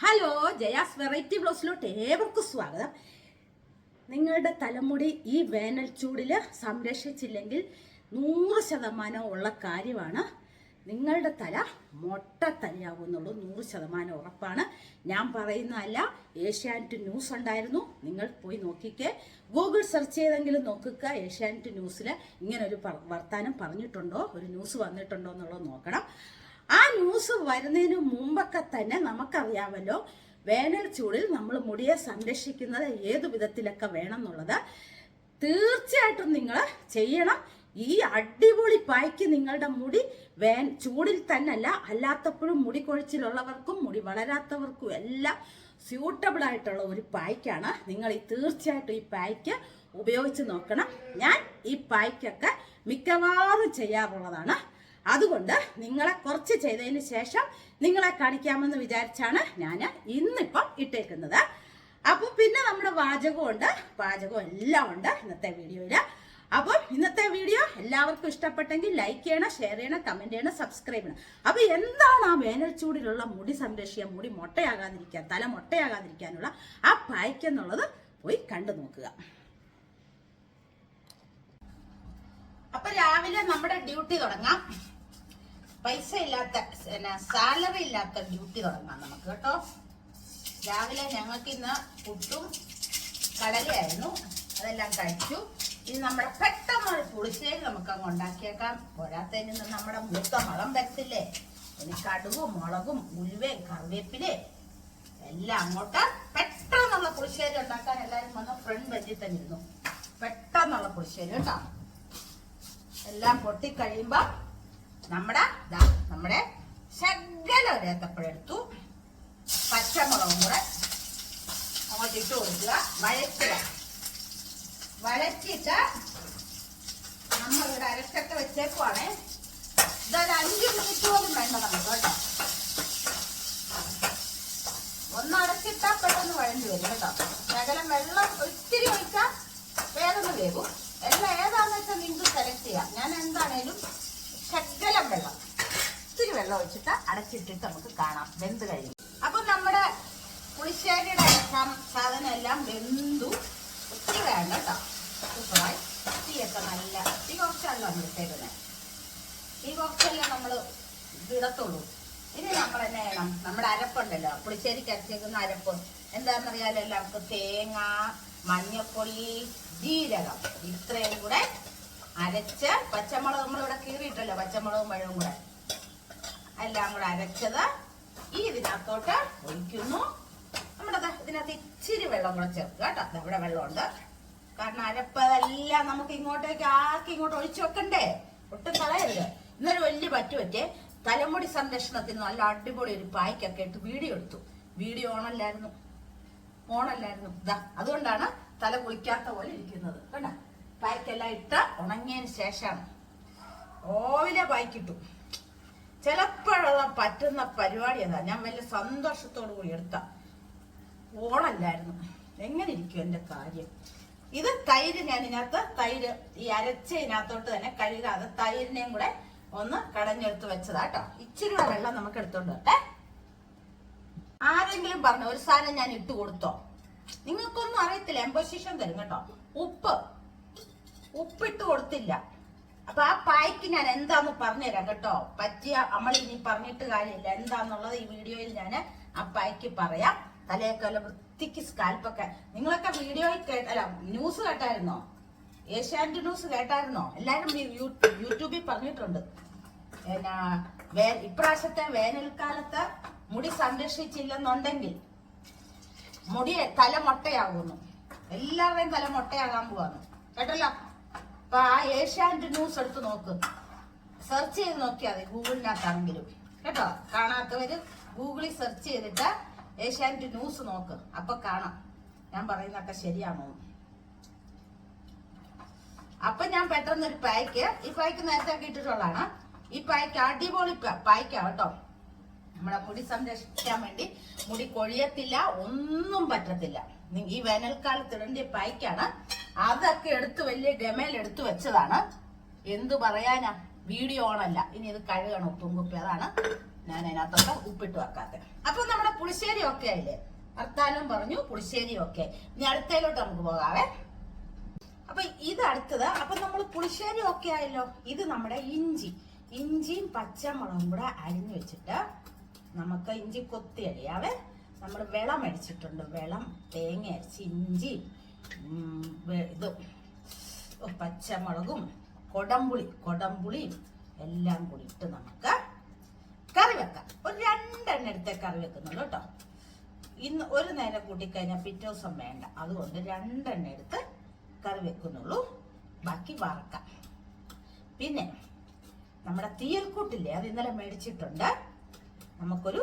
Hello Jaya's variety ബ്ലോസിലോട്ട് ഏവർക്കും സ്വാഗതം. നിങ്ങളുടെ തലമുടി ഈ വേനൽ ചൂടിൽ സംരക്ഷിച്ചില്ലെങ്കിൽ നൂറ് ശതമാനം ഉള്ള കാര്യമാണ് നിങ്ങളുടെ തല മൊട്ട തലയാവുന്നുള്ളൂ നൂറ് ശതമാനം ഉറപ്പാണ്. ഞാൻ പറയുന്നതല്ല ഏഷ്യാനെറ്റ് ന്യൂസ് ഉണ്ടായിരുന്നു. നിങ്ങൾ പോയി നോക്കിക്കേ. ഗൂഗിൾ സെർച്ച് ചെയ്തെങ്കിലും നോക്കുക. ഏഷ്യാനെറ്റ് ന്യൂസിൽ ഇങ്ങനൊരു വർത്തമാനം വർത്താനം പറഞ്ഞിട്ടുണ്ടോ? ഒരു ന്യൂസ് വന്നിട്ടുണ്ടോ എന്നുള്ളത് നോക്കണം. ആ ന്യൂസ് വരുന്നതിന് മുമ്പൊക്കെ തന്നെ നമുക്കറിയാമല്ലോ വേനൽ ചൂടിൽ നമ്മൾ മുടിയെ സംരക്ഷിക്കുന്നത് ഏതു വിധത്തിലൊക്കെ വേണം എന്നുള്ളത് തീർച്ചയായിട്ടും നിങ്ങൾ ചെയ്യണം. ഈ അടിപൊളി പായ്ക്ക് നിങ്ങളുടെ മുടി വേൻ ചൂടിൽ തന്നെയല്ല അല്ലാത്തപ്പോഴും മുടി കൊഴിച്ചിലുള്ളവർക്കും മുടി വളരാത്തവർക്കും എല്ലാം സ്യൂട്ടബിൾ ആയിട്ടുള്ള ഒരു പായ്ക്കാണ് നിങ്ങൾ ഈ തീർച്ചയായിട്ടും ഈ പായ്ക്ക് ഉപയോഗിച്ച് നോക്കണം. ഞാൻ ഈ പായ്ക്കൊക്കെ മിക്കവാറും ചെയ്യാറുള്ളതാണ്. അതുകൊണ്ട് നിങ്ങളെ കുറച്ച് ചെയ്തതിന് ശേഷം നിങ്ങളെ കാണിക്കാമെന്ന് വിചാരിച്ചാണ് ഞാൻ ഇന്നിപ്പം ഇട്ടേക്കുന്നത്. അപ്പോൾ പിന്നെ നമ്മുടെ വാചകമുണ്ട് പാചകം എല്ലാം ഉണ്ട് ഇന്നത്തെ വീഡിയോയിൽ അപ്പം ഇന്നത്തെ വീഡിയോ എല്ലാവർക്കും ഇഷ്ടപ്പെട്ടെങ്കിൽ ലൈക്ക് ചെയ്യണം ഷെയർ ചെയ്യണം കമന്റ് ചെയ്യണം സബ്സ്ക്രൈബ് ചെയ്യണം. അപ്പൊ എന്താണ് ആ വേനൽ ചൂടിലുള്ള മുടി സംരക്ഷിക്കാൻ മുടി മൊട്ടയാകാതിരിക്കാൻ തല മൊട്ടയാകാതിരിക്കാനുള്ള ആ പായ്ക്കെന്നുള്ളത് പോയി കണ്ടു നോക്കുക. അപ്പൊ രാവിലെ നമ്മുടെ ഡ്യൂട്ടി തുടങ്ങാം. പൈസ ഇല്ലാത്ത സാലറി ഇല്ലാത്ത ഡ്യൂട്ടി തുടങ്ങാം നമുക്ക് കേട്ടോ. രാവിലെ ഞങ്ങൾക്ക് ഇന്ന് പുട്ടും കടലയായിരുന്നു. അതെല്ലാം കഴിച്ചു. ഇനി നമ്മുടെ പെട്ടെന്ന് പുളിശ്ശേരി നമുക്ക് അങ്ങ് ഉണ്ടാക്കിയേക്കാം. പോരാത്തതിന് ഇന്ന് നമ്മുടെ മൂത്ത മളം വരത്തില്ലേ? ഇനി കടുവും മുളകും ഉലുവയും കറിവേപ്പിലേ എല്ലാം അങ്ങോട്ട് പെട്ടെന്നുള്ള പുളിശ്ശേരി ഉണ്ടാക്കാൻ എല്ലാവരും വന്ന് ഫ്രണ്ട് ബെഞ്ചിൽ തന്നെ ഇരുന്നു. പെട്ടെന്നുള്ള പുളിശ്ശേരി കേട്ടോ. എല്ലാം പൊട്ടിക്കഴിയുമ്പോ നമ്മുടെ നമ്മുടെ ശകല ഒരു ഏത്തപ്പഴം എടുത്തു പച്ചമുളകും കൂടെ അങ്ങോട്ട് ഇട്ട് കൊടുക്കുക. വഴറ്റുക. വഴറ്റിയിട്ട് നമ്മളിവിടെ അരച്ചൊക്കെ വെച്ചേക്കുവാണേ. ഇതൊരു അഞ്ച് മിനിറ്റ് പോലും വേണ്ട നമുക്ക് കേട്ടോ. ഒന്ന് അരച്ചിട്ടാ പെട്ടെന്ന് വഴഞ്ഞു വരും കേട്ടോ. ശകലം വെള്ളം ഒത്തിരി ഒഴിച്ചാൽ വേഗം വേകും എല്ലാം ഏതാണെന്ന് വെച്ചാൽ നിങ്ങൾക്ക് സെലക്ട് ചെയ്യാം. ഞാൻ എന്താണേലും ശകലം വെള്ളം. ഇത്തിരി വെള്ളം ഒഴിച്ചിട്ട് അടച്ചിട്ടിട്ട് നമുക്ക് കാണാം. വെന്ത് കഴിയും അപ്പൊ നമ്മുടെ പുളിശ്ശേരിയുടെ സാധനം എല്ലാം വെന്തു. ഒത്തിരി വേണ്ട കേട്ടോ. നല്ല തീ കുറച്ചല്ല നമ്മൾ ഇട്ടേക്കുന്നത് ഈ കുറച്ചല്ലേ നമ്മൾ ഇടത്തുള്ളൂ. ഇനി നമ്മൾ എന്നെ ചെയ്യണം? നമ്മുടെ അരപ്പുണ്ടല്ലോ. പുളിശ്ശേരിക്ക് അരച്ചേക്കുന്ന അരപ്പ്. എന്താണെന്നറിയാലോ എല്ലാവർക്കും? തേങ്ങ മഞ്ഞപ്പൊടി ജീരകം. ഇത്രയും കൂടെ അരച്ച് പച്ചമുളക് നമ്മളിവിടെ കീറിയിട്ടല്ലോ പച്ചമുളകും പഴവും കൂടെ. എല്ലാം കൂടെ അരച്ചത് ഈ ഇതിനകത്തോട്ട് ഒഴിക്കുന്നു. നമ്മുടെ ഇതിനകത്ത് ഇച്ചിരി വെള്ളം കൂടെ ചേർക്കുക കേട്ടോ. നമ്മുടെ വെള്ളമുണ്ട്. കാരണം അരപ്പതെല്ലാം നമുക്ക് ഇങ്ങോട്ടേക്ക് ആക്കി ഇങ്ങോട്ട് ഒഴിച്ചു വെക്കണ്ടേ? ഒട്ടും കളയരുത്. ഇന്നൊരു വലിയ പറ്റു പറ്റേ തലമുടി സംരക്ഷണത്തിന് നല്ല അടിപൊളി ഒരു പായ്ക്കൊക്കെ ഇട്ട് വീഡിയോ എടുത്തു. വീഡിയോ ഓണല്ലായിരുന്നു. ഓണല്ലായിരുന്നു. ഇതാ അതുകൊണ്ടാണ് തല കുളിക്കാത്ത പോലെ ഇരിക്കുന്നത്. കണ്ട? പായ്ക്കെല്ലാം ഇട്ട് ഉണങ്ങിയതിന് ശേഷമാണ് ഓവിലെ പായ്ക്കിട്ടു. ചിലപ്പോഴുള്ള പറ്റുന്ന പരിപാടി അതാ. ഞാൻ വലിയ സന്തോഷത്തോടു കൂടി എടുത്ത. ഓണല്ലായിരുന്നു എങ്ങനെ ഇരിക്കും എന്റെ കാര്യം? ഇത് തൈര് ഞാൻ ഇതിനകത്ത് തൈര് ഈ അരച്ചതിനകത്തോട്ട് തന്നെ കഴുകാതെ തൈരിനെയും കൂടെ ഒന്ന് കടഞ്ഞെടുത്ത് വെച്ചതാ കേട്ടോ. ഇച്ചിരി വെള്ളം നമുക്ക് എടുത്തോണ്ട് വരട്ടെ. ആരെങ്കിലും പറഞ്ഞു ഒരു സാധനം ഞാൻ ഇട്ട് കൊടുത്തോ? നിങ്ങൾക്കൊന്നും അറിയത്തില്ല. എംബോസിഷൻ തരും കേട്ടോ. ഉപ്പ്. ഉപ്പിട്ട് കൊടുത്തില്ല. അപ്പൊ ആ പായ്ക്ക് ഞാൻ എന്താന്ന് പറഞ്ഞുതരാം കേട്ടോ. പറ്റിയ നമ്മൾ ഇനി പറഞ്ഞിട്ട് കാര്യമില്ല. എന്താന്നുള്ളത് ഈ വീഡിയോയിൽ ഞാൻ ആ പായ്ക്ക് പറയാം. തലയൊക്കെ വൃത്തിക്ക് സ്കാൽപ്പൊക്കെ നിങ്ങളൊക്കെ വീഡിയോയിൽ കേട്ട അല്ല ന്യൂസ് കേട്ടായിരുന്നോ? ഏഷ്യാനെറ്റ് ന്യൂസ് കേട്ടായിരുന്നോ? എല്ലാരും യൂട്യൂബിൽ പറഞ്ഞിട്ടുണ്ട്. ഇപ്രാവശ്യത്തെ വേനൽക്കാലത്ത് മുടി സംരക്ഷിച്ചില്ലെന്നുണ്ടെങ്കിൽ മുടി തല മുട്ടയാകുന്നു എല്ലാവരുടെയും തല മുട്ടയാകാൻ പോവാന്ന് കേട്ടല്ലോ? അപ്പൊ ആ ഏഷ്യാനെറ്റ് ന്യൂസ് എടുത്ത് നോക്ക്. സെർച്ച് ചെയ്ത് നോക്കിയാൽ മതി. ഗൂഗിളിനകത്താണെങ്കിലും. കേട്ടോ? കാണാത്തവര് ഗൂഗിളിൽ സെർച്ച് ചെയ്തിട്ട് ഏഷ്യാനെറ്റ് ന്യൂസ് നോക്ക്. അപ്പൊ കാണാം. ഞാൻ പറയുന്നൊക്കെ ശരിയാണോ? അപ്പൊ ഞാൻ പെട്ടെന്ന് ഒരു പായ്ക്ക് ഈ പായ്ക്ക് നേരത്തെ കിട്ടിട്ടുള്ളതാണ് ഈ പായ്ക്ക് അടിപൊളി പായ്ക്കാ കേട്ടോ. നമ്മുടെ മുടി സംരക്ഷിക്കാൻ വേണ്ടി മുടി കൊഴിയത്തില്ല ഒന്നും പറ്റത്തില്ല. ഈ വേനൽക്കാലത്ത് ഇടേണ്ട പായ്ക്കാണ്. അതൊക്കെ എടുത്ത് വലിയ ഗമയിൽ എടുത്തു വെച്ചതാണ്. എന്തു പറയാനാ? വീഡിയോ ഓണല്ല. ഇനി ഇത് കഴുകണം ഉപ്പും കുപ്പി അതാണ് ഞാൻ അതിനകത്തൊക്കെ ഉപ്പിട്ട് വെക്കാത്ത അപ്പൊ നമ്മുടെ പുളിശ്ശേരി ഒക്കെ ആയില്ലേ? വർത്താനം പറഞ്ഞു പുളിശ്ശേരി ഒക്കെ ഇനി അടുത്തയിലോട്ട് നമുക്ക് പോകാവേ. അപ്പൊ ഇത് അടുത്തത്. അപ്പൊ നമ്മൾ പുളിശ്ശേരി ഒക്കെ ആയല്ലോ. ഇത് നമ്മുടെ ഇഞ്ചി. ഇഞ്ചിയും പച്ചമുളകും കൂടെ അരിഞ്ഞു വെച്ചിട്ട് നമുക്ക് ഇഞ്ചി കൊത്തി അരിയാവേ. നമ്മൾ വെള്ളം അടിച്ചിട്ടുണ്ട്. വെള്ളം തേങ്ങ അരച്ച് ഇഞ്ചി ഇതും പച്ചമുളകും കൊടംപുളി കൊടംപുളിയും എല്ലാം കൂടി ഇട്ട് നമുക്ക് കറി വെക്കാം. ഒരു രണ്ടെണ്ണ എടുത്തേ കറി വെക്കുന്നുള്ളൂ കേട്ടോ. ഇന്ന് ഒരു നേരം കൂട്ടിക്കഴിഞ്ഞാൽ പിറ്റേ ദിവസം വേണ്ട. അതുകൊണ്ട് രണ്ടെണ്ണ എടുത്ത് കറി വെക്കുന്നുള്ളൂ. ബാക്കി വറക്കാം. പിന്നെ നമ്മുടെ തീയൽക്കൂട്ടില്ലേ? അത് ഇന്നലെ മേടിച്ചിട്ടുണ്ട്. നമുക്കൊരു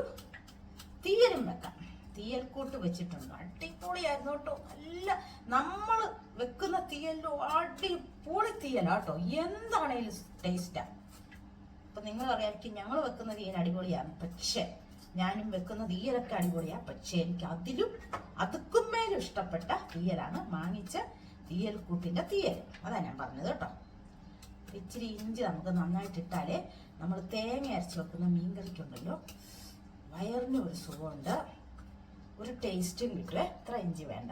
തീയലും വെക്കാം. തീയൽക്കൂട്ട് വെച്ചിട്ടുണ്ട്. അടിപൊളിയായിരുന്നു കേട്ടോ. നല്ല നമ്മൾ വെക്കുന്ന തീയലോ അടിപൊളി തീയലാ കേട്ടോ. എന്താണേലും ടേസ്റ്റാ അപ്പൊ നിങ്ങൾ അറിയാമായിരിക്കും ഞങ്ങൾ വെക്കുന്ന തീയൽ അടിപൊളിയാണ്. പക്ഷേ ഞാനും വെക്കുന്ന തീയലൊക്കെ അടിപൊളിയാ. പക്ഷേ എനിക്ക് അതിലും അതുക്കും മേലും ഇഷ്ടപ്പെട്ട തീയലാണ് വാങ്ങിച്ച തീയൽ കൂട്ടിന്റെ തീയൽ. അതാ ഞാൻ പറഞ്ഞത് കേട്ടോ. ഇച്ചിരി ഇഞ്ചി നമുക്ക് നന്നായിട്ട് ഇട്ടാലേ നമ്മൾ തേങ്ങ അരച്ച് വെക്കുന്ന മീൻകറിക്കുണ്ടല്ലോ. വയറിന് ഒരു സുഖമുണ്ട്. ഒരു ടേസ്റ്റും കിട്ടില്ലേ ഇത്ര ഇഞ്ചി വേണ്ട.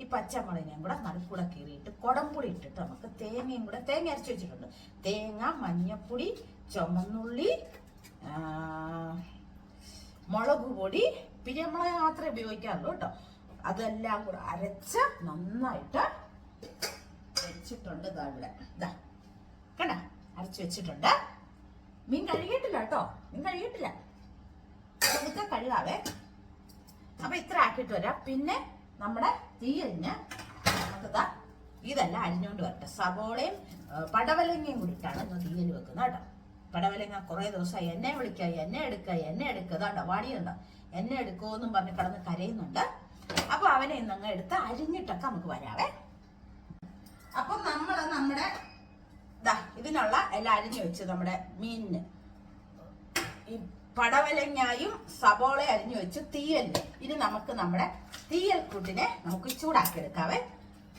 ഈ പച്ചമുളകിനെയും കൂടെ നടുക്കൂടെ കീറിയിട്ട് കുടംപുളി ഇട്ടിട്ട് നമുക്ക് തേങ്ങയും കൂടെ തേങ്ങ അരച്ച് വെച്ചിട്ടുണ്ട്. തേങ്ങ മഞ്ഞപ്പൊടി ചുമന്നുള്ളി മുളക് പൊടി. പിരിയമുളക് മാത്രമേ ഉപയോഗിക്കാറുള്ളൂ കേട്ടോ. അതെല്ലാം കൂടെ അരച്ച് നന്നായിട്ട് വെച്ചിട്ടുണ്ട് ഇതാ ഇവിടെ. ഇതാ കണ്ട? അരച്ച് വെച്ചിട്ടുണ്ട്. മീൻ കഴുകിയിട്ടില്ല കേട്ടോ. മീൻ കഴുകിയിട്ടില്ല. നമുക്ക് കഴുകാവേ. അപ്പൊ ഇത്ര ആക്കിയിട്ട് വരാം. പിന്നെ നമ്മുടെ തീയലിന് നമുക്കിതാ ഇതെല്ലാം അരിഞ്ഞുകൊണ്ട് വരട്ടെ. സവോളയും പടവലങ്ങയും കൂടിയിട്ടാണ് ഇന്ന് തീയൽ വെക്കുന്നത് കേട്ടോ. പടവലങ്ങ കുറേ ദിവസമായി. എന്നെ വിളിക്കുക എന്നെ എടുക്കുക എന്നെ എടുക്കുക. അതാണ്ടോ വാടിയുണ്ടോ? എന്നെ എടുക്കുമെന്നും പറഞ്ഞ് കിടന്ന് കരയുന്നുണ്ട്. അപ്പൊ അവനെ ഇന്നങ്ങ് എടുത്ത് അരിഞ്ഞിട്ടൊക്കെ നമുക്ക് വരാവേ. അപ്പൊ നമ്മൾ നമ്മുടെ ഇതാ ഇതിനുള്ള എല്ലാം അരിഞ്ഞു വെച്ച് നമ്മുടെ മീനിന് ഈ പടവലങ്ങായും സബോള അരിഞ്ഞു വെച്ചു തീയലിന് ഇനി നമുക്ക് നമ്മുടെ തീയൽ കൂട്ടിനെ നമുക്ക് ചൂടാക്കി എടുക്കാവേ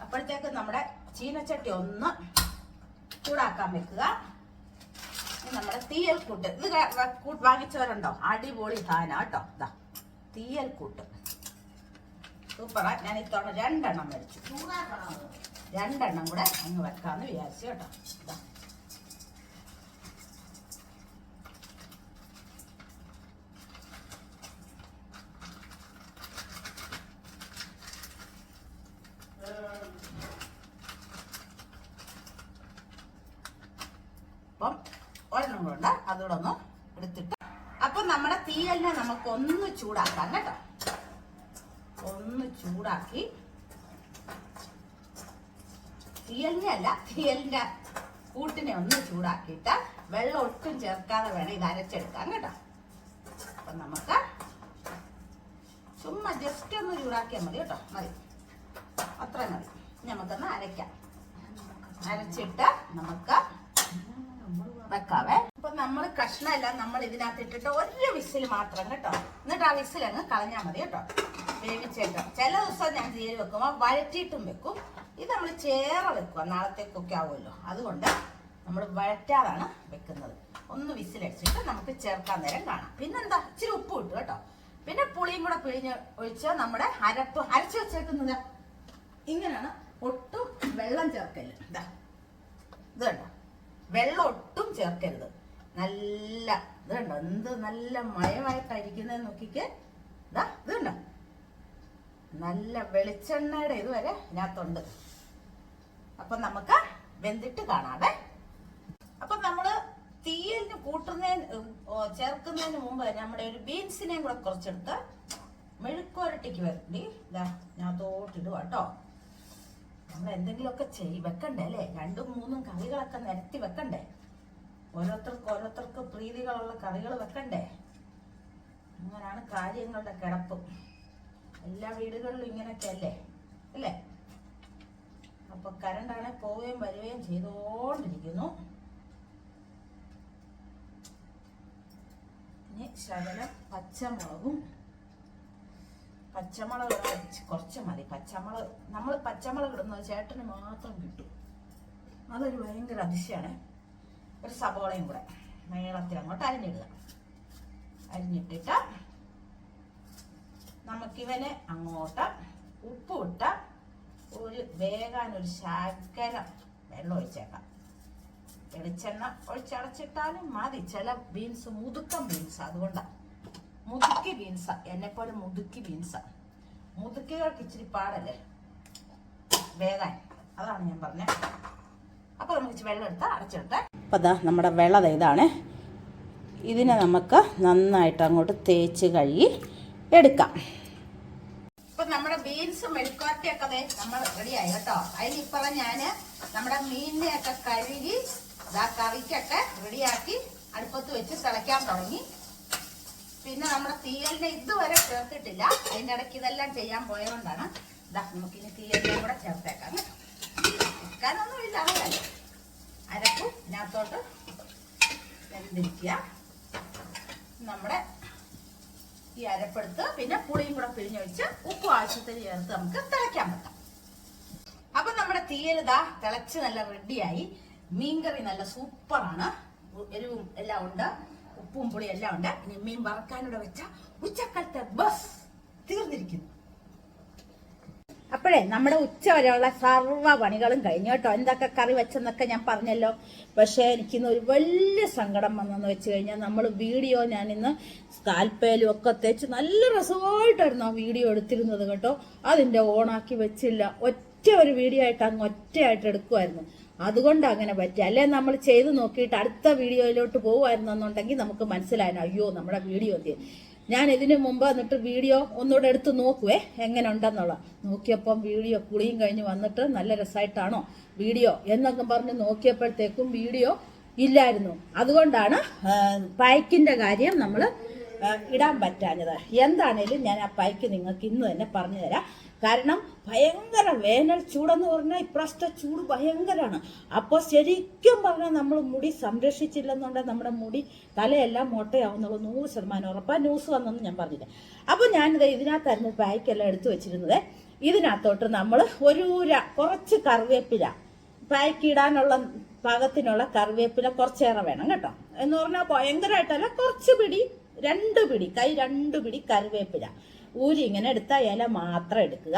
അപ്പോഴത്തേക്ക് നമ്മുടെ ചീനച്ചട്ടി ഒന്ന് ചൂടാക്കാൻ വെക്കുക. നമ്മുടെ തീയൽ കൂട്ട്. ഇത് വാങ്ങിച്ചവരുണ്ടോ? അടിപൊളി സാധനം. കേട്ടോ. ഇതാ തീയൽ കൂട്ട്. സൂപ്പറാ. ഞാൻ ഇത്തവണ രണ്ടെണ്ണം മേടിച്ചു. രണ്ടെണ്ണം കൂടെ അങ്ങ് വെക്കാന്ന് വിചാരിച്ചു കേട്ടോ. ഇതാ അപ്പം ഒരെണ്ണം കൂടെ ഉണ്ട്. അതുകൂടെ ഒന്ന് എടുത്തിട്ട്. അപ്പൊ നമ്മുടെ തീയലിനെ നമുക്ക് ഒന്ന് ചൂടാക്കാം കേട്ടോ. ഒന്ന് ചൂടാക്കി. തീയലിനെ അല്ല തീയലിന്റെ കൂട്ടിനെ ഒന്ന് ചൂടാക്കിയിട്ട് വെള്ളം ഒട്ടും ചേർക്കാതെ വേണം ഇത് അരച്ചെടുക്കാൻ കേട്ടോ. അപ്പൊ നമുക്ക് ചുമ്മാ ജസ്റ്റ് ഒന്ന് ചൂടാക്കിയാൽ മതി കേട്ടോ. മതി. അത്രയും മതി. നമുക്കൊന്ന് അരയ്ക്കാം. അരച്ചിട്ട് നമുക്ക് വെക്കാവേ. അപ്പൊ നമ്മൾ കഷ്ണമെല്ലാം നമ്മൾ ഇതിനകത്ത് ഇട്ടിട്ട് ഒരു വിസിൽ മാത്രം കേട്ടോ. എന്നിട്ട് ആ വിസിൽ അങ്ങ് കളഞ്ഞാൽ മതി കേട്ടോ. വേവിച്ചേട്ടോ ചില ദിവസം ഞാൻ തീരെ വെക്കുമ്പോൾ വഴറ്റിയിട്ടും വെക്കും. ഇത് നമ്മൾ ചേറ വെക്കുക നാളത്തേക്കൊക്കെ ആവുമല്ലോ. അതുകൊണ്ട് നമ്മൾ വഴറ്റാതാണ് വെക്കുന്നത്. ഒന്ന് വിസിലടിച്ചിട്ട് നമുക്ക് ചേർക്കാൻ നേരം കാണാം. പിന്നെന്താ? ഇച്ചിരി ഉപ്പ് ഇട്ടു കേട്ടോ. പിന്നെ പുളിയും കൂടെ പിഴിഞ്ഞ് ഒഴിച്ച് നമ്മുടെ അരപ്പ് അരച്ച് വെച്ചേക്കുന്നത് ഇങ്ങനെയാണ്. ഒട്ടും വെള്ളം ചേർക്കൽ ഇതാ ഇത് കണ്ടോ? വെള്ളം ചേർക്കരുത്. നല്ല ഇത് കണ്ടോ? എന്ത് നല്ല മയമായിട്ടായിരിക്കുന്നത് നോക്കിക്ക്. ഇതാ ഇത് കണ്ടോ? നല്ല വെളിച്ചെണ്ണയുടെ ഇതുവരെ ഇതിനകത്തുണ്ട്. അപ്പൊ നമുക്ക് വെന്തിട്ട് കാണാവേ. അപ്പൊ നമ്മൾ തീയലിന് കൂട്ടുന്നതിന് ചേർക്കുന്നതിന് മുമ്പ് നമ്മുടെ ഒരു ബീൻസിനെയും കൂടെ കുറച്ചെടുത്ത് മെഴുക്കുരട്ടിക്ക് വരണ്ടി. ഇതാ ഞാൻ തോട്ടിടുക കേട്ടോ നമ്മൾ എന്തെങ്കിലുമൊക്കെ ചെയ് വെക്കണ്ടേ അല്ലേ? രണ്ടും മൂന്നും കറികളൊക്കെ നിരത്തി വെക്കണ്ടേ? ഓരോരുത്തർക്ക് ഓരോരുത്തർക്ക് പ്രീതികളുള്ള കറികൾ വെക്കണ്ടേ? അങ്ങനെയാണ് കാര്യങ്ങളുടെ കിടപ്പ്. എല്ലാ വീടുകളിലും ഇങ്ങനെയൊക്കെ അല്ലേ? അല്ലേ? അപ്പൊ കരണ്ടാണെ പോവുകയും വരികയും ചെയ്തുകൊണ്ടിരിക്കുന്നു ഇനി ശകലം പച്ചമുളകും. പച്ചമുളക് കുറച്ച് മതി. പച്ചമുളക് നമ്മൾ പച്ചമുളക് ഇടുന്നത് ചേട്ടന് മാത്രം കിട്ടും. അതൊരു ഭയങ്കര അതിശയാണ്. ഒരു സബോളയും കൂടെ. നീളത്തിൽ അങ്ങോട്ട് അരിഞ്ഞിടുക. അരിഞ്ഞിട്ടിട്ട് നമുക്കിവനെ അങ്ങോട്ട് ഉപ്പ് ഇട്ട ഒരു വേകാൻ ഒരു ശകലം വെള്ളം ഒഴിച്ചേക്കാം. വെളിച്ചെണ്ണ ഒഴിച്ചടച്ചിട്ടാലും മതി. ചില ബീൻസ് മുതുക്കം ബീൻസ് അതുകൊണ്ടാണ് മുതുക്കി ബീൻസ എന്നെപ്പോലെ മുതുക്കി ബീൻസ മുതുക്കികൾക്ക് ഇച്ചിരി പാടല്ലേ? വേകാൻ അതാണ് ഞാൻ പറഞ്ഞത് അപ്പൊ നമുക്ക് വെള്ളം എടുത്ത് അടച്ചിട്ടെ അപ്പോൾ അതാ നമ്മുടെ വെള്ളത ഇതാണ്. ഇതിനെ നമുക്ക് നന്നായിട്ട് അങ്ങോട്ട് തേച്ച് കഴുകി എടുക്കാം. ഇപ്പം നമ്മുടെ ബീൻസ് മെഴുക്കാട്ടിയൊക്കെ നമ്മൾ റെഡിയായി കേട്ടോ. അതിലിപ്പറ ഞാൻ നമ്മുടെ മീനിനെയൊക്കെ കഴുകി ഇതാ കറിക്കൊക്കെ റെഡിയാക്കി അടുപ്പത്ത് വെച്ച് തിളയ്ക്കാൻ തുടങ്ങി. പിന്നെ നമ്മുടെ തീയലിനെ ഇതുവരെ ചേർത്തിട്ടില്ല. അതിന്റെ ഇടയ്ക്ക് ഇതെല്ലാം ചെയ്യാൻ പോയതുകൊണ്ടാണ് ഇതാ നമുക്കിനി തീയലിനെ കൂടെ ചേർത്തേക്കാം. വെക്കാനൊന്നുമില്ല അറിയാലോ അരപ്പും ഇതിനകത്തോട്ട് വെന്തിരിക്കുക. നമ്മുടെ ഈ അരപ്പെടുത്ത് പിന്നെ പുളിയും കൂടെ പിഴിഞ്ഞൊഴിച്ച് ഉപ്പ് ആവശ്യത്തിന് ചേർത്ത് നമുക്ക് തിളയ്ക്കാൻ പറ്റാം അപ്പൊ നമ്മുടെ തീയലിതാ തിളച്ച് നല്ല റെഡിയായി മീൻകറി നല്ല സൂപ്പറാണ്. എരിവും എല്ലാം ഉണ്ട്. ഉപ്പും പുളിയും എല്ലാം ഉണ്ട്. ഇനി മീൻ വറക്കാനൂടെ വെച്ച ഉച്ചക്കലത്തെ ബസ് തീർന്നിരിക്കുന്നു. അപ്പോഴേ നമ്മുടെ ഉച്ച വരെയുള്ള സർവ പണികളും കഴിഞ്ഞു കേട്ടോ. എന്തൊക്കെ കറി വെച്ചെന്നൊക്കെ ഞാൻ പറഞ്ഞല്ലോ. പക്ഷേ എനിക്കിന്ന് ഒരു വലിയ സങ്കടം വന്നെന്ന് വെച്ച് കഴിഞ്ഞാൽ നമ്മൾ വീഡിയോ ഞാൻ ഇന്ന് സ്കാൽപ്പേലും ഒക്കെ തേച്ച് നല്ല രസമായിട്ടായിരുന്നു ആ വീഡിയോ എടുത്തിരുന്നത് കേട്ടോ. അതിന്റെ ഓണാക്കി വെച്ചില്ല. ഒറ്റ ഒരു വീഡിയോ ആയിട്ട് അങ്ങ് ഒറ്റയായിട്ട് എടുക്കുമായിരുന്നു അതുകൊണ്ട് അങ്ങനെ പറ്റി. അല്ലെ നമ്മൾ ചെയ്ത് നോക്കിയിട്ട് അടുത്ത വീഡിയോയിലോട്ട് പോകുമായിരുന്നു എന്നുണ്ടെങ്കിൽ നമുക്ക് മനസ്സിലായിരുന്നു അയ്യോ നമ്മുടെ വീഡിയോ എന്ത്? ഞാൻ ഇതിനു മുമ്പ് എന്നിട്ട് വീഡിയോ ഒന്നുകൂടെ എടുത്ത് നോക്കുവേ എങ്ങനെ ഉണ്ടെന്നുള്ള നോക്കിയപ്പം വീഡിയോ കുളിയും കഴിഞ്ഞ് വന്നിട്ട് നല്ല രസമായിട്ടാണോ വീഡിയോ എന്നൊക്കെ പറഞ്ഞ് നോക്കിയപ്പോഴത്തേക്കും വീഡിയോ ഇല്ലായിരുന്നു. അതുകൊണ്ടാണ് പൈക്കിന്റെ കാര്യം നമ്മൾ ഇടാൻ പറ്റാഞ്ഞത്. എന്താണേലും ഞാൻ ആ പൈക്ക് നിങ്ങൾക്ക് ഇന്ന് തന്നെ പറഞ്ഞു തരാം കാരണം ഭയങ്കര വേനൽ ചൂടെന്ന് പറഞ്ഞാൽ ഇപ്രാവശ്യത്തെ ചൂട് ഭയങ്കരമാണ് അപ്പോൾ ശരിക്കും പറഞ്ഞാൽ നമ്മൾ മുടി സംരക്ഷിച്ചില്ലെന്നുണ്ടെങ്കിൽ നമ്മുടെ മുടി തലയെല്ലാം മുട്ടയാവുന്നുള്ള നൂറ് ശതമാനം ഉറപ്പാ. ന്യൂസ് വന്നെന്ന് ഞാൻ പറഞ്ഞില്ല. അപ്പോൾ ഞാനിത് ഇതിനകത്തായിരുന്നു പായ്ക്കെല്ലാം എടുത്തു വെച്ചിരുന്നത്. ഇതിനകത്തോട്ട് നമ്മൾ ഒരു കുറച്ച് കറിവേപ്പില പായ്ക്ക് ഇടാനുള്ള പാകത്തിനുള്ള കറിവേപ്പില കുറച്ചേറെ വേണം കേട്ടോ. എന്ന് പറഞ്ഞാൽ ഭയങ്കരമായിട്ടല്ല കുറച്ച് പിടി രണ്ട് പിടി കൈ രണ്ട് പിടി കറിവേപ്പില. ഊരി ഇങ്ങനെ എടുത്ത ഇല മാത്രം എടുക്കുക.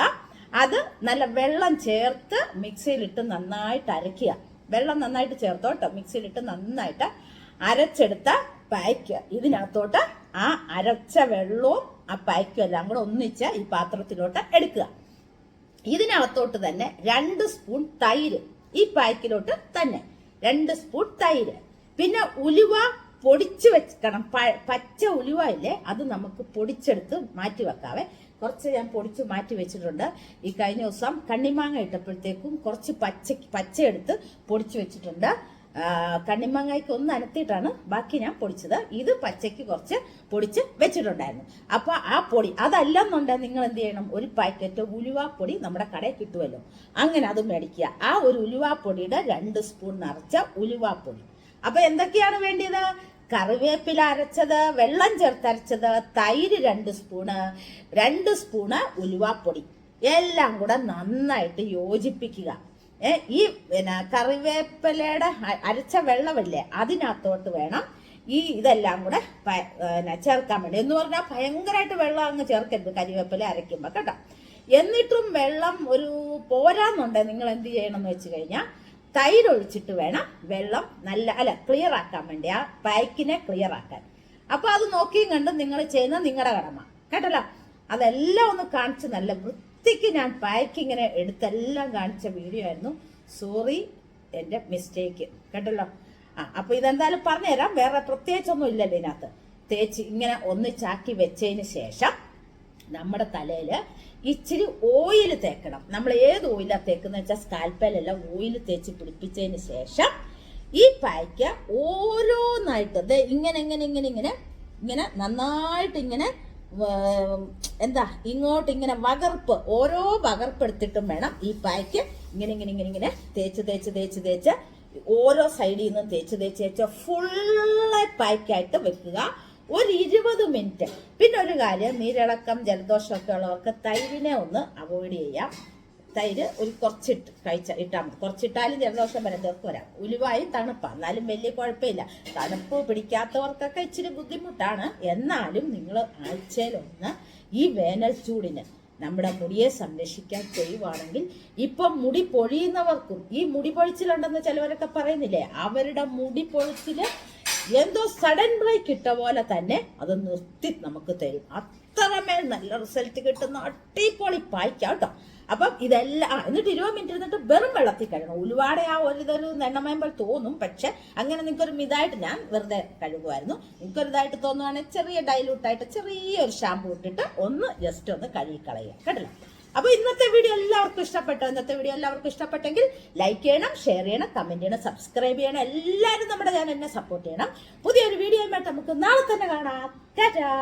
അത് നല്ല വെള്ളം ചേർത്ത് മിക്സിയിലിട്ട് നന്നായിട്ട് അരയ്ക്കുക. വെള്ളം നന്നായിട്ട് ചേർത്തോട്ടോ മിക്സിയിലിട്ട് നന്നായിട്ട് അരച്ചെടുത്ത പായ്ക്കുക ഇതിനകത്തോട്ട് ആ അരച്ച വെള്ളവും ആ പായ്ക്കും എല്ലാം കൂടെ ഒന്നിച്ച് ഈ പാത്രത്തിലോട്ട് എടുക്കുക. ഇതിനകത്തോട്ട് തന്നെ രണ്ട് സ്പൂൺ തൈര് ഈ പായ്ക്കിലോട്ട് തന്നെ. രണ്ട് സ്പൂൺ തൈര്. പിന്നെ ഉലുവ പൊടിച്ച് വെക്കണം. പച്ച ഉലുവ അത് നമുക്ക് പൊടിച്ചെടുത്ത് മാറ്റി വെക്കാവേ. കുറച്ച് ഞാൻ പൊടിച്ച് മാറ്റി വെച്ചിട്ടുണ്ട്. ഈ കഴിഞ്ഞ ദിവസം കണ്ണിമാങ്ങ ഇട്ടപ്പോഴത്തേക്കും കുറച്ച് പച്ച പച്ച എടുത്ത് പൊടിച്ച് വെച്ചിട്ടുണ്ട്. കണ്ണിമാങ്ങയ്ക്ക് ഒന്ന് അനത്തിയിട്ടാണ് ബാക്കി ഞാൻ പൊടിച്ചത്. ഇത് പച്ചയ്ക്ക് കുറച്ച് പൊടിച്ച് വെച്ചിട്ടുണ്ടായിരുന്നു. അപ്പൊ ആ പൊടി അതല്ലെന്നുണ്ടെങ്കിൽ നിങ്ങൾ എന്ത് ചെയ്യണം? ഒരു പാക്കറ്റ് ഉലുവാപ്പൊടി നമ്മുടെ കടയിൽ കിട്ടുമല്ലോ. അങ്ങനെ അത് മേടിക്കുക. ആ ഒരു ഉലുവാപ്പൊടിയുടെ രണ്ട് സ്പൂൺ നിറച്ച ഉലുവാപ്പൊടി അപ്പൊ എന്തൊക്കെയാണ് വേണ്ടിയത്? കറിവേപ്പില അരച്ചത് വെള്ളം ചേർത്തരച്ചത് തൈര് രണ്ട് സ്പൂണ് രണ്ട് സ്പൂണ് ഉലുവാപ്പൊടി. എല്ലാം കൂടെ നന്നായിട്ട് യോജിപ്പിക്കുക. ഈ പിന്നെ കറിവേപ്പിലയുടെ അരച്ച വെള്ളമല്ലേ അതിനകത്തോട്ട് വേണം ഈ ഇതെല്ലാം കൂടെ ചേർക്കാൻ വേണ്ടി. എന്ന് പറഞ്ഞാൽ ഭയങ്കരമായിട്ട് വെള്ളം അങ്ങ് ചേർക്കരുത് കരിവേപ്പില അരയ്ക്കുമ്പോൾ കേട്ടോ. എന്നിട്ടും വെള്ളം ഒരു പോരാന്നുണ്ടെ നിങ്ങൾ എന്ത് ചെയ്യണം എന്ന് വെച്ച് കഴിഞ്ഞാൽ തൈര് ഒഴിച്ചിട്ട് വേണം വെള്ളം നല്ല അല്ല ക്ലിയർ ആക്കാൻ വേണ്ടി ആ പായ്ക്കിനെ ക്ലിയർ ആക്കാൻ. അപ്പൊ അത് നോക്കിയും കണ്ടും നിങ്ങൾ ചെയ്യുന്ന നിങ്ങളുടെ കടമ. കേട്ടല്ലോ? അതെല്ലാം ഒന്ന് കാണിച്ച് നല്ല വൃത്തിക്ക് ഞാൻ പായ്ക്ക് എടുത്തെല്ലാം കാണിച്ച വീഡിയോ ആയിരുന്നു. സോറി എന്റെ മിസ്റ്റേക്ക് കേട്ടല്ലോ? ആ അപ്പൊ ഇതെന്തായാലും പറഞ്ഞുതരാം. വേറെ പ്രത്യേകിച്ചൊന്നും ഇല്ലല്ലോ ഇതിനകത്ത്. തേച്ച് ഇങ്ങനെ ഒന്നിച്ചാക്കി വെച്ചതിന് ശേഷം നമ്മുടെ തലയിൽ ഇച്ചിരി ഓയിൽ തേക്കണം. നമ്മൾ ഏത് ഓയിലാണ് തേക്കുന്നത് വെച്ചാൽ സ്കാൽപ്പലെല്ലാം ഓയിൽ തേച്ച് പിടിപ്പിച്ചതിന് ശേഷം ഈ പായ്ക്ക ഓരോന്നായിട്ട് ഇങ്ങനെ ഇങ്ങനെ ഇങ്ങനെ ഇങ്ങനെ ഇങ്ങനെ നന്നായിട്ട് ഇങ്ങനെ എന്താ ഇങ്ങോട്ട് ഇങ്ങനെ വകർപ്പ് ഓരോ വകർപ്പ് എടുത്തിട്ടും വേണം ഈ പായ്ക്ക് ഇങ്ങനെ ഇങ്ങനെ ഇങ്ങനെ ഇങ്ങനെ തേച്ച് തേച്ച് തേച്ച് തേച്ച് ഓരോ സൈഡിൽ നിന്നും തേച്ച് തേച്ച് തേച്ച് ഫുള്ള് പായ്ക്കായിട്ട് വെക്കുക. ഒരു ഇരുപത് മിനിറ്റ്. പിന്നെ ഒരു കാര്യം നീരിളക്കം ജലദോഷമൊക്കെ ഉള്ളവർക്ക് തൈരിനെ ഒന്ന് അവോയ്ഡ് ചെയ്യാം. തൈര് ഒരു കുറച്ചിട്ട് കഴിച്ച ഇട്ടാൽ മതി. കുറച്ചിട്ടാലും ജലദോഷം വരുന്നവർക്ക് വരാം. ഉലുവായും തണുപ്പാണ് എന്നാലും വലിയ കുഴപ്പമില്ല. തണുപ്പ് പിടിക്കാത്തവർക്കൊക്കെ ഇച്ചിരി ബുദ്ധിമുട്ടാണ്. എന്നാലും നിങ്ങൾ ആഴ്ചയിലൊന്ന് ഈ വേനൽ ചൂടിന് നമ്മുടെ മുടിയെ സംരക്ഷിക്കാൻ ചെയ്യുവാണെങ്കിൽ ഇപ്പം മുടി പൊഴിയുന്നവർക്കും ഈ മുടി പൊഴിച്ചിലുണ്ടെന്ന് ചിലവരൊക്കെ പറയുന്നില്ലേ? അവരുടെ മുടി പൊഴിച്ചിൽ എന്തോ സഡൻ ബ്രേക്ക് ഇട്ട പോലെ തന്നെ അത് നിർത്തി നമുക്ക് തരും. അത്രമേൽ നല്ല റിസൾട്ട് കിട്ടുന്ന അടിപൊളി പായ്ക്കാം കേട്ടോ. അപ്പം ഇതെല്ലാം എന്നിട്ട് ഇരുപത് മിനിറ്റ് ഇരുന്നിട്ട് വെറും വെള്ളത്തിൽ കഴുകണം. ഉലുവാടെ ആ ഒരു ഇതൊരു എണ്ണമയമ്പോൾ തോന്നും പക്ഷെ അങ്ങനെ നിങ്ങൾക്കൊരു ഇതായിട്ട് ഞാൻ വെറുതെ കഴുകുമായിരുന്നു നിങ്ങൾക്കൊരു ഇതായിട്ട് തോന്നുവാണെങ്കിൽ ചെറിയ ഡൈലൂട്ടായിട്ട് ചെറിയൊരു ഷാമ്പു ഇട്ടിട്ട് ഒന്ന് ജസ്റ്റ് ഒന്ന് കഴുകി കളയുക കേട്ടല്ലോ? അപ്പൊ ഇന്നത്തെ വീഡിയോ എല്ലാവർക്കും ഇഷ്ടപ്പെട്ടോ. ഇന്നത്തെ വീഡിയോ എല്ലാവർക്കും ഇഷ്ടപ്പെട്ടെങ്കിൽ ലൈക്ക് ചെയ്യണം ഷെയർ ചെയ്യണം കമന്റ് ചെയ്യണം സബ്സ്ക്രൈബ് ചെയ്യണം. എല്ലാവരും നമ്മുടെ ചാനലിനെ സപ്പോർട്ട് ചെയ്യണം. പുതിയൊരു വീഡിയോയുമായിട്ട് നമുക്ക് നാളെ തന്നെ കാണാം. ടാറ്റാ.